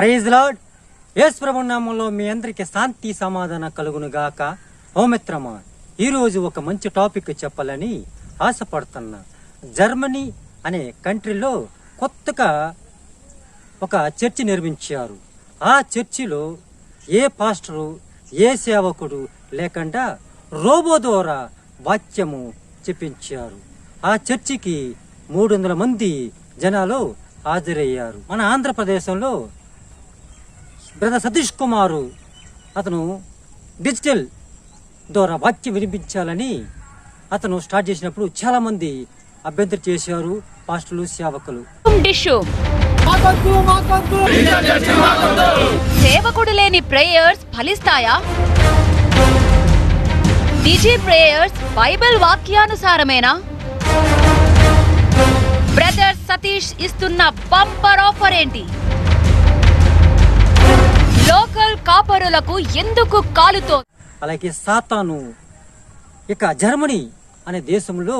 Praise lord యేసు ప్రభు నామంలో మీ అందరికీ శాంతి సమాధాన కలుగును గాక ఓ మిత్రమా ఈరోజు ఒక మంచి టాపిక్ చెప్పాలని ఆశపడుతున్నా. జర్మనీ అనే కంట్రీలో కొత్తగా ఒక చర్చి నిర్మించారు. ఆ చర్చిలో ఏ పాస్టరు ఏ సేవకుడు లేకుండా రోబో ద్వారా వాక్యము చెప్పించారు. ఆ చర్చికి మూడు వందల మంది జనాలు హాజరయ్యారు. మన ఆంధ్రప్రదేశంలో బ్రదర్ సతీష్ కుమారు. అతను డిజిటల్ ద్వారా వాక్యం వినిపించాలని అతను స్టార్ట్ చేసినప్పుడు చాలా మంది అభ్యంతరం చేశారు పాస్టర్లు సేవకులు. డిషు సేవకుడు లేని ప్రేయర్స్ ఫలిస్తాయా? డిజీ ప్రేయర్స్ బైబిల్ వాక్యానుసారమేనా? బ్రదర్ సతీష్ ఇస్తున్న బంపర్ ఆఫర్ ఏంటి? కాపరులకు ఎందుకు కాలుతో? అలాగే సాతాను ఇక జర్మనీ అనే దేశంలో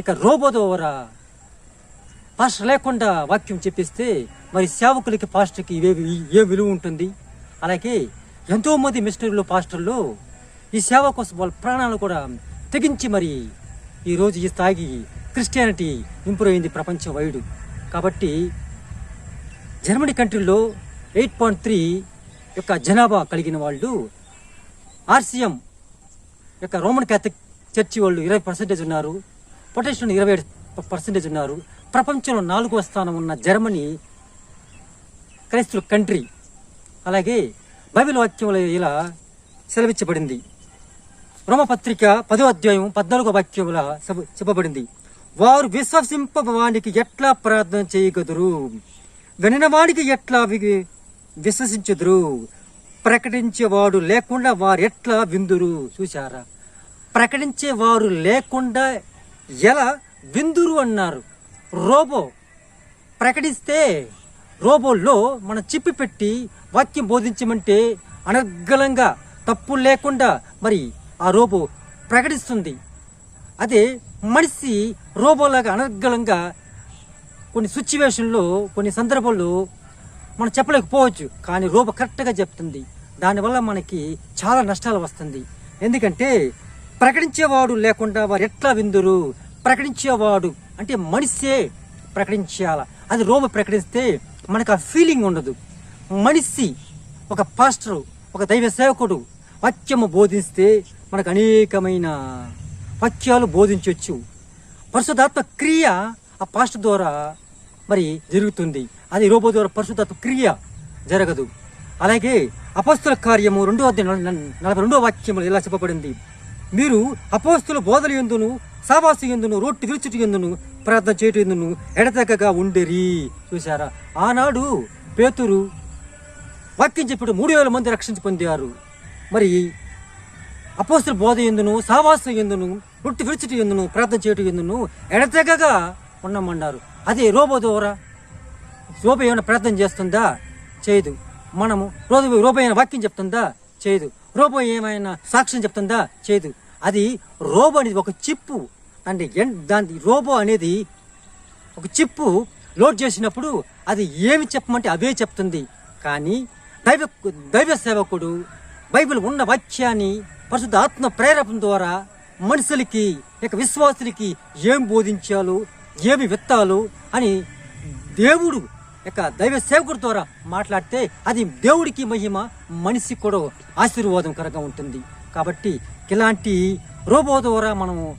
ఇక రోబోదోవర పాస్టర్ లేకుండా వాక్యం చెప్పిస్తే మరి సేవకులకి పాస్టర్కి ఇవే ఏ విలువ ఉంటుంది? అలాగే ఎంతోమంది మిస్టర్లు పాస్టర్లు ఈ సేవ కోసం వాళ్ళ ప్రాణాలు కూడా తెగించి మరి ఈరోజు ఈ తాగి క్రిస్టియానిటీ ఇంప్రూవ్ అయింది ప్రపంచం వైడు. కాబట్టి జర్మనీ కంట్రీలో ఎయిట్ పాయింట్ త్రీ యొక్క జనాభా కలిగిన వాళ్ళు ఆర్సీఎం యొక్క రోమన్ క్యాథలిక్ చర్చి వాళ్ళు ఇరవై పర్సెంటేజ్ ఉన్నారు. పొటెన్షియల్ ఇరవై ఏడు పర్సెంటేజ్ ఉన్నారు. ప్రపంచంలో నాలుగో స్థానం ఉన్న జర్మనీ క్రైస్తవ కంట్రీ. అలాగే బైబిల్ వాక్యంలో ఇలా సెలవిచ్చబడింది. రోమపత్రిక పదో అధ్యాయం పద్నాలుగో వాక్యముల చెప్పబడింది. వారు విశ్వసింపవానికి ఎట్లా ప్రార్థన చేయగదురు? వినవానికి ఎట్లా విశ్వసించుదురు. ప్రకటించేవాడు లేకుండా వారు ఎట్లా విందురు? చూశారా? ప్రకటించేవారు లేకుండా ఎలా విందురు అన్నారు. రోబో ప్రకటిస్తే రోబోల్లో మనం చిప్పి పెట్టి వాక్యం బోధించమంటే అనర్గలంగా తప్పు లేకుండా మరి ఆ రోబో ప్రకటిస్తుంది. అదే మనిషి రోబోలాగా అనర్గలంగా కొన్ని సిచ్యువేషన్లో కొన్ని సందర్భాల్లో మనం చెప్పలేకపోవచ్చు కానీ రూప కరెక్ట్గా చెప్తుంది. దానివల్ల మనకి చాలా నష్టాలు వస్తుంది. ఎందుకంటే ప్రకటించేవాడు లేకుండా వారు ఎట్లా విందురు? ప్రకటించేవాడు అంటే మనిషే ప్రకటించాల. అది రోబో ప్రకటిస్తే మనకు ఆ ఫీలింగ్ ఉండదు. మనిషి ఒక పాస్టరు ఒక దైవ సేవకుడు వాక్యము బోధిస్తే మనకు అనేకమైన వాక్యాలు బోధించవచ్చు పరిశుధాత్మ క్రియ ఆ పాస్టర్ ద్వారా మరి జరుగుతుంది. అది రోబో ద్వారా పరిశుధాత్మ క్రియ జరగదు. అలాగే అపస్తుల కార్యము రెండో అధ్యాయం నలభై రెండో వాక్యములు ఇలా చెప్పబడింది. మీరు అపోస్తుల బోధలు ఎందును సావాసు ఎందును రొట్టి విరుచుటి ఎందును ప్రార్థన చేయటం ఎందును ఎడతెగగా ఉండేరి. చూసారా ఆనాడు పేతురు వాక్యం చెప్పాడు మూడు వేల మంది రక్షించి పొందారు. మరి అపోస్తుల బోధ ఎందును సావాసం ఎందును రొట్టి విరుచుటి ఎందును ప్రార్థన చేయటం ఎందును ఎడతెగగా ఉండమన్నారు అదే రోబో ద్వారా రోబో ఏమైనా ప్రార్థన చేస్తుందా? చేయదు. మనము రోజు రోబో ఏమైనా వాక్యం చెప్తుందా? చేయదు. రోబో ఏమైనా సాక్ష్యం చెప్తుందా? చేయదు. అది రోబో అనేది ఒక చిప్పు. అంటే ఎన్- దాని రోబో అనేది ఒక చిప్పు లోడ్ చేసినప్పుడు అది ఏమి చెప్పమంటే అవే చెప్తుంది. కానీ దైవ దైవ సేవకుడు బైబిల్ ఉన్న వాక్యాన్ని పరిశుద్ధ ఆత్మ ప్రేరేపణ ద్వారా మనుషులకి ఇక విశ్వాసులకి ఏం బోధించాలో ఏమి విత్తాలు అని దేవుడు యొక్క దైవ సేవకుడి ద్వారా మాట్లాడితే అది దేవుడికి మహిమ మనిషికి కూడా ఆశీర్వాదం కరగా ఉంటుంది. కాబట్టి ఇలాంటి రోబో ద్వారా మనము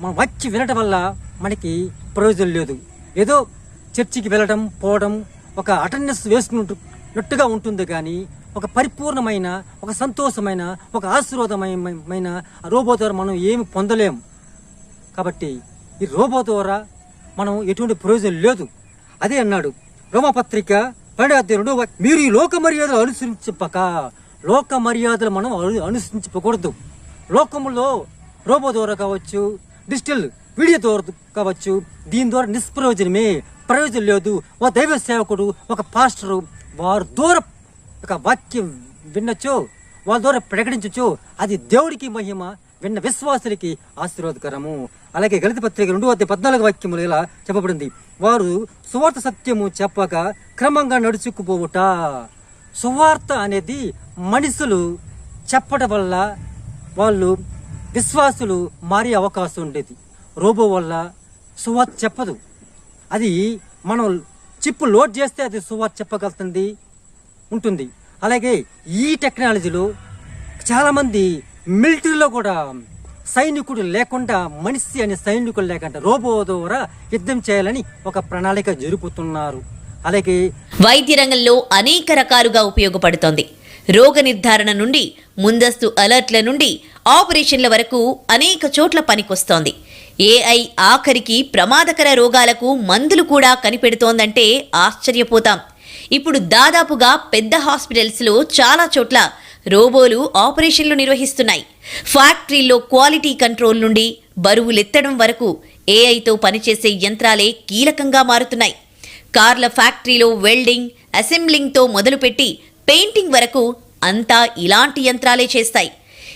మనం వచ్చి వినటం వల్ల మనకి ప్రయోజనం లేదు. ఏదో చర్చికి వెళ్ళడం పోవడం ఒక అటెండెన్స్ వేసుకున్నట్టుగా ఉంటుంది కానీ ఒక పరిపూర్ణమైన ఒక సంతోషమైన ఒక ఆశీర్వాదమైన రోబో ద్వారా మనం ఏమి పొందలేము. కాబట్టి ఈ రోబో ద్వారా మనం ఎటువంటి ప్రయోజనం లేదు. అదే అన్నాడు. రోమపత్రిక పన్నెండు రెండు మీరు ఈ లోక మర్యాదలు అనుసరించపక లోక మర్యాదలు మనం అను- అనుసరించకూడదు లోకములో రోబో ద్వారా కావచ్చు డిజిటల్ వీడియో ద్వారా కావచ్చు దీని ద్వారా నిష్ప్రయోజనమే. ప్రయోజనం లేదు. ఒక దైవ సేవకుడు ఒక పాస్టరు వారు దూరం ఒక వాక్యం వినొచ్చు వాళ్ళ ద్వారా ప్రకటించచ్చు అది దేవుడికి మహిమ విన్న విశ్వాసులకి ఆశీర్వాదకరము. అలాగే గణిత పత్రిక రెండు వద్ద పద్నాలుగు వాక్యములు ఇలా చెప్పబడింది. వారు సువార్త సత్యము చెప్పక క్రమంగా నడుచుకుపోవుట. సువార్త అనేది మనుషులు చెప్పడం వల్ల వాళ్ళు విశ్వాసులు మారే అవకాశం ఉండేది. రోబో వల్ల సువార్త చెప్పదు. అది మనం చిప్పు లోడ్ చేస్తే అది సువార్త చెప్పగలుగుతుంది ఉంటుంది. అలాగే ఈ టెక్నాలజీలో చాలామంది మిలిటరీలో కూడా సైనికుడు లేకుండా మనిషి అనే సైనికులు లేకుండా రోబో ద్వారా యుద్ధం చేయాలని ఒక ప్రణాళిక జరుపుతున్నారు. అలాగే వైద్య రంగంలో అనేక రకాలుగా ఉపయోగపడుతోంది. రోగ నిర్ధారణ నుండి ముందస్తు అలర్ట్ల నుండి ఆపరేషన్ల వరకు అనేక చోట్ల పనికొస్తోంది. ఏఐ ఆఖరికి ప్రమాదకర రోగాలకు మందులు కూడా కనిపెడుతోందంటే ఆశ్చర్యపోతాం. ఇప్పుడు దాదాపుగా పెద్ద హాస్పిటల్స్లో చాలా చోట్ల రోబోలు ఆపరేషన్లు నిర్వహిస్తున్నాయి. ఫ్యాక్టరీల్లో క్వాలిటీ కంట్రోల్ నుండి బరువులెత్తడం వరకు ఏఐతో పనిచేసే యంత్రాలే కీలకంగా మారుతున్నాయి. కార్ల ఫ్యాక్టరీలో వెల్డింగ్ అసెంబ్లింగ్తో మొదలుపెట్టి పెయింటింగ్ వరకు అంతా ఇలాంటి యంత్రాలే చేస్తాయి.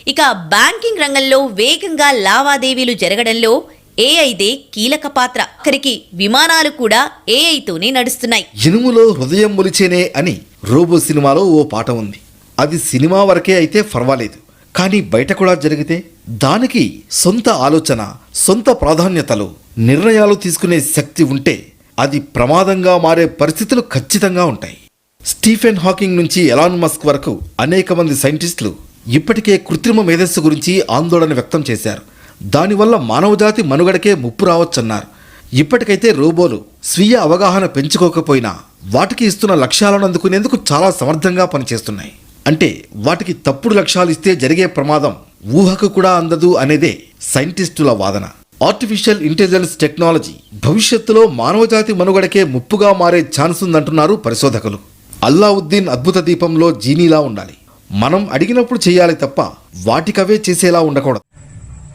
ఇక బ్యాంకింగ్ రంగంలో వేగంగా లావాదేవీలు జరగడంలో ఏఐదే కీలక పాత్ర. అక్కడికి విమానాలు కూడా ఏఐతోనే నడుస్తున్నాయి. ఇనుములో హృదయం మొలిచేనే అని రోబో సినిమాలో ఓ పాట ఉంది. అది సినిమా వరకే అయితే పర్వాలేదు కానీ బయట కూడా జరిగితే దానికి సొంత ఆలోచన సొంత ప్రాధాన్యతలు నిర్ణయాలు తీసుకునే శక్తి ఉంటే అది ప్రమాదంగా మారే పరిస్థితులు ఖచ్చితంగా ఉంటాయి. స్టీఫెన్ హాకింగ్ నుంచి ఎలాన్ మస్క్ వరకు అనేక మంది సైంటిస్టులు ఇప్పటికే కృత్రిమ మేధస్సు గురించి ఆందోళన వ్యక్తం చేశారు. దానివల్ల మానవజాతి మనుగడకే ముప్పు రావచ్చన్నారు. ఇప్పటికైతే రోబోలు స్వీయ అవగాహన పెంచుకోకపోయినా వాటికి ఇస్తున్న లక్ష్యాలను అందుకునేందుకు చాలా సమర్థంగా పనిచేస్తున్నాయి. అంటే వాటికి తప్పుడు లక్ష్యాలు ఇస్తే జరిగే ప్రమాదం ఊహకు కూడా అందదు అనేదే సైంటిస్టుల వాదన. ఆర్టిఫిషియల్ ఇంటెలిజెన్స్ టెక్నాలజీ భవిష్యత్తులో మానవజాతి మనుగడకే ముప్పుగా మారే ఛాన్స్ ఉందంటున్నారు పరిశోధకులు. అల్లావుద్దీన్ అద్భుత దీపంలో జీనీలా ఉండాలి. మనం అడిగినప్పుడు చేయాలి తప్ప వాటికవే చేసేలా ఉండకూడదు.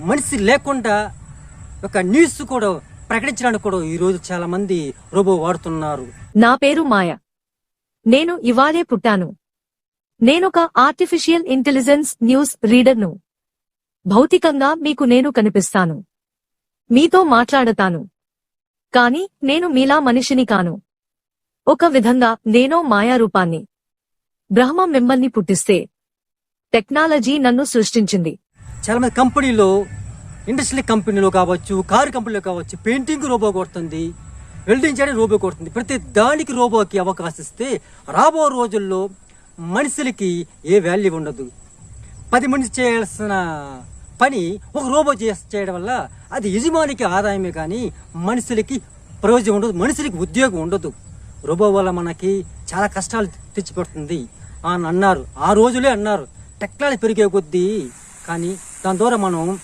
మనిషి లేకుండా ఒక న్యూస్ కూడా ప్రకటించడానికి కూడా ఈరోజు చాలా మంది రోబో వాడుతున్నారు. నా పేరు మాయ. నేను ఇవాళే పుట్టాను. నేనొక ఆర్టిఫిషియల్ ఇంటెలిజెన్స్ న్యూస్ రీడర్ను భౌతికంగా మీకు నేను కనిపిస్తాను. మీతో మాట్లాడతాను. కాని నేను మీలా మనిషిని కాను. ఒక విధంగా నేనో మాయారూపాన్ని బ్రహ్మ మిమ్మల్ని పుట్టిస్తే టెక్నాలజీ నన్ను సృష్టించింది. చాలా మంది కంపెనీలో ఇండస్ట్రీ కంపెనీలో కావచ్చు కారు కంపెనీలో కావచ్చు పెయింటింగ్ రోబో కొడుతుంది వెల్డింగ్ చేయడం రోబో కొడుతుంది. ప్రతి దానికి రోబోకి అవకాశం ఇస్తే రాబో రోజుల్లో మనుషులకి ఏ వాల్యూ ఉండదు. పది మనిషి చేయాల్సిన పని ఒక రోబో చేయడం వల్ల అది యజమానికి ఆదాయమే కానీ మనుషులకి ప్రయోజనం ఉండదు మనుషులకి ఉద్యోగం ఉండదు. రోబో వల్ల మనకి చాలా కష్టాలు తెచ్చిపెడుతుంది. అని అన్నారు ఆ రోజులే అన్నారు టెక్నాలజీ పెరిగే కొద్దీ కానీ దాని ద్వారా మనం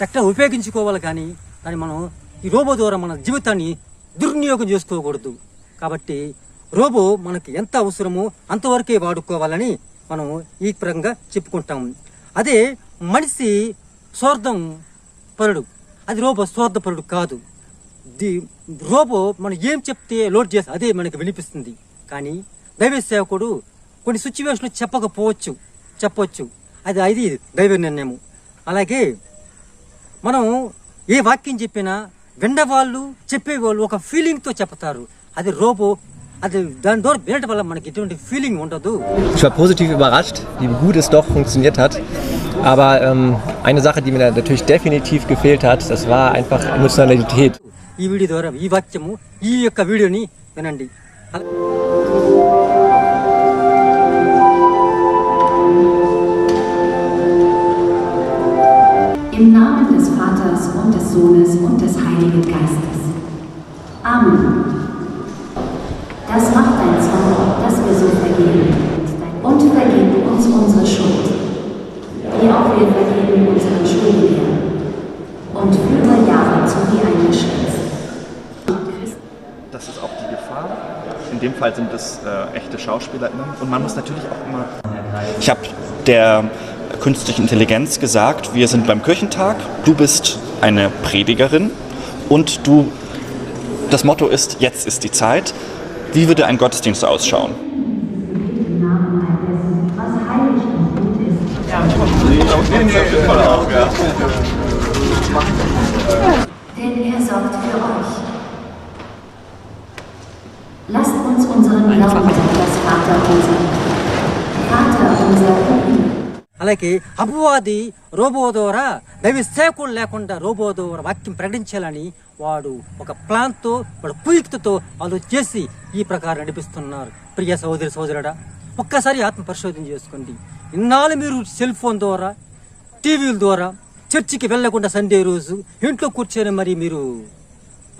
టెక్టర్ ఉపయోగించుకోవాలి కానీ దాన్ని మనం ఈ రోబో ద్వారా మన జీవితాన్ని దుర్వినియోగం చేసుకోకూడదు. కాబట్టి రోబో మనకి ఎంత అవసరమో అంతవరకే వాడుకోవాలని మనం ఈ పరంగా చెప్పుకుంటాం. అదే మనిషి స్వార్థం పరుడు. అది రోబో స్వార్థపరుడు కాదు. ది రోబో మనం ఏం చెప్తే లోడ్ చేస్తే అదే మనకి వినిపిస్తుంది. కానీ దైవ సేవకుడు కొన్ని సిచ్యువేషన్లు చెప్పకపోవచ్చు చెప్పవచ్చు అది అది దైవ నిర్ణయం అలాగే మనం ఏ వాక్యం చెప్పినా విన్నవాళ్ళు చెప్పేవాళ్ళు ఒక ఫీలింగ్తో చెప్తారు అది రోబో అది దాని ద్వారా వినటం వల్ల మనకి ఎటువంటి ఫీలింగ్ ఉండదు Ich war positiv überrascht, wie gut es doch funktioniert hat. Aber ähm, eine Sache, die mir da natürlich definitiv gefehlt hat, das war einfach Emotionalität. ఈ వీడియో ద్వారా ఈ వాక్యము ఈ యొక్క వీడియోని వినండి Im Namen des Vaters und des Sohnes und des Heiligen Geistes. Amen. Das macht dein Zorn, dass wir so vergehen. Und vergib uns unsere Schuld, wie auch wir vergeben unseren Schuldigern. Und führe Jahre zu wie ein Geschäft. Das ist auch die Gefahr. In dem Fall sind es äh, echte SchauspielerInnen. Und man muss natürlich auch immer. Ich habe der künstlichen Intelligenz gesagt, wir sind beim Kirchentag, du bist eine Predigerin und du. Das Motto ist, jetzt ist die Zeit. Wie würde ein Gottesdienst ausschauen? Denn er sorgt für euch. Lasst uns unseren Glauben das Vater unser. Vater unser. అలాగే అపవాది robo ద్వారా దైవ సేవకులు లేకుండా robo ద్వారా వాక్యం ప్రకటించాలని వాడు ఒక ప్లాన్తో వాడు కుయుక్తితో వాళ్ళు చేసి ఈ ప్రకారం నడిపిస్తున్నారు. ప్రియ సహోదరి సహోదరుడా ఒక్కసారి ఆత్మ పరిశోధన చేసుకోండి. ఇన్నాళ్ళు మీరు సెల్ ఫోన్ ద్వారా టీవీల ద్వారా చర్చికి వెళ్ళకుండా సండే రోజు ఇంట్లో కూర్చొని మరి మీరు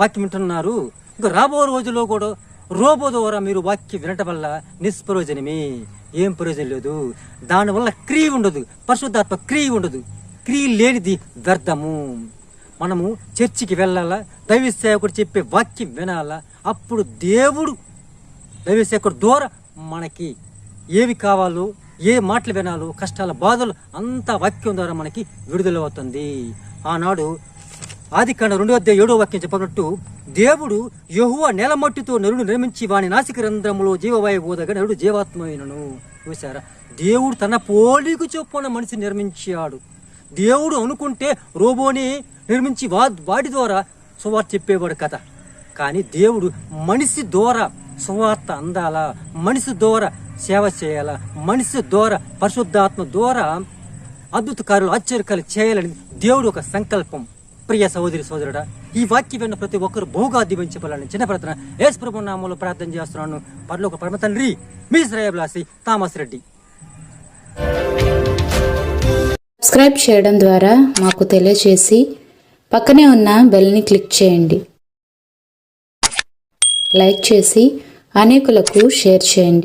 వాక్యం వింటున్నారు. ఇంకా రాబో రోజుల్లో కూడా రోబో ద్వారా మీరు వాక్యం వినటం వల్ల నిష్ప్రయోజనమే. ఏం ప్రయోజనం లేదు. దానివల్ల క్రియ ఉండదు. పరిశుద్ధాత్మ క్రియ ఉండదు. క్రియ లేనిది వ్యర్థము. మనము చర్చికి వెళ్ళాలా? దైవ సేవకుడు చెప్పే వాక్యం వినాలా? అప్పుడు దేవుడు దైవ సేవకుడు ద్వారా మనకి ఏవి కావాలో ఏ మాటలు వినాలో కష్టాల బాధలు అంతా వాక్యం ద్వారా మనకి విడుదల అవుతుంది ఆనాడు ఆది కాండ రెండో అధ్యాయ ఏడో వాక్యం చెప్పినట్టు దేవుడు యహువ నేలమట్టితో నరుడు నిర్మించి వాని నాసిక రంధ్రములో జీవవాయు బోధగా నరుడు జీవాత్మైనను చూసారా దేవుడు తన పోలికి చొప్పున మనిషి నిర్మించాడు. దేవుడు అనుకుంటే రోబోని నిర్మించి వా వాడి ద్వారా సువార్త చెప్పేవాడు కథ కానీ దేవుడు మనిషి ద్వారా సువార్త అందాలా? మనిషి ద్వారా సేవ చేయాలా? మనిషి ద్వారా పరిశుద్ధాత్మ ద్వారా అద్భుత కార్యాలు ఆశ్చర్యకాలు చేయాలని దేవుడు ఒక సంకల్పం. ప్రియ సహోదరి సోదరుడా ఈ వాక్యం విన్న ప్రతి ఒక్కరు బహుగా దీవించబడాలని చిన్న ప్రార్థన. యేసు ప్రభు నామంలో ప్రార్థన చేస్తున్నాను. పరలోక పరమ తండ్రి మీ శ్రేయబ్లాసి థామస్ రెడ్డి. సబ్స్క్రైబ్ చేయడం ద్వారా మాకు తెలియజేసి పక్కనే ఉన్న బెల్ని క్లిక్ చేయండి. లైక్ చేసి అనేకులకు షేర్ చేయండి.